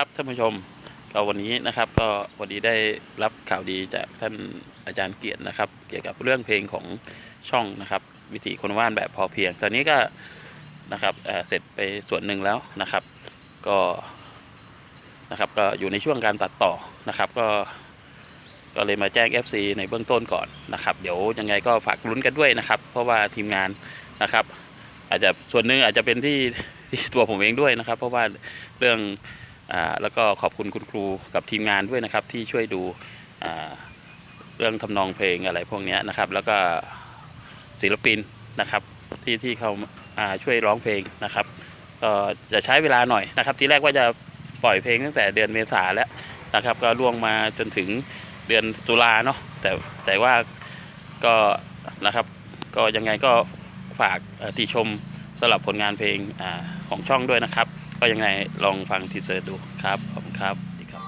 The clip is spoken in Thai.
ครับท่านผู้ชมก็วันนี้นะครับ ก็วันนี้ได้รับข่าวดีจากท่านอาจารย์เกียรตินะครับ เกี่ยวกับเรื่องเพลงของช่องนะครับ วิถีคนว่านแบบพอเพียง ตอนนี้ก็นะครับเเสร็จไปส่วนหนึ่งแล้วนะครับ ก็นะครับก็อยู่ในช่วงการตัดต่อนะครับ ก็ก็เลยมาแจ้ง FC ในเบื้องต้นก่อนนะครับ เดี๋ยวยังไงก็ฝากลุ้นกันด้วยนะครับ เพราะว่าทีมงานนะครับ อาจจะส่วนหนึ่งอาจจะเป็นที่ที่ตัวผมเองด้วยนะครับ เพราะว่าเรื่อง แล้วก็ขอบคุณคุณครูกับทีมงานด้วยนะครับที่ช่วยดูเรื่องทำนองเพลงอะไรพวกนี้นะครับ แล้วก็ศิลปินนะครับที่ที่เขาาช่วยร้องเพลงนะครับก็จะใช้เวลาหน่อยนะครับ ทีแรกว่าจะปล่อยเพลงตั้งแต่เดือนเมษาแล้วนะครับ ก็ล่วงมาจนถึงเดือนตุลาเนาะแต่แต่ว่าก็นะครับก็ยังไงก็ฝากเอ่อติชมสำหรับผลงานเพลงอของช่องด้วยนะครับ ก็ยังไงลองฟังทีเซอร์ดูครับ ขอบคุณครับดีครับ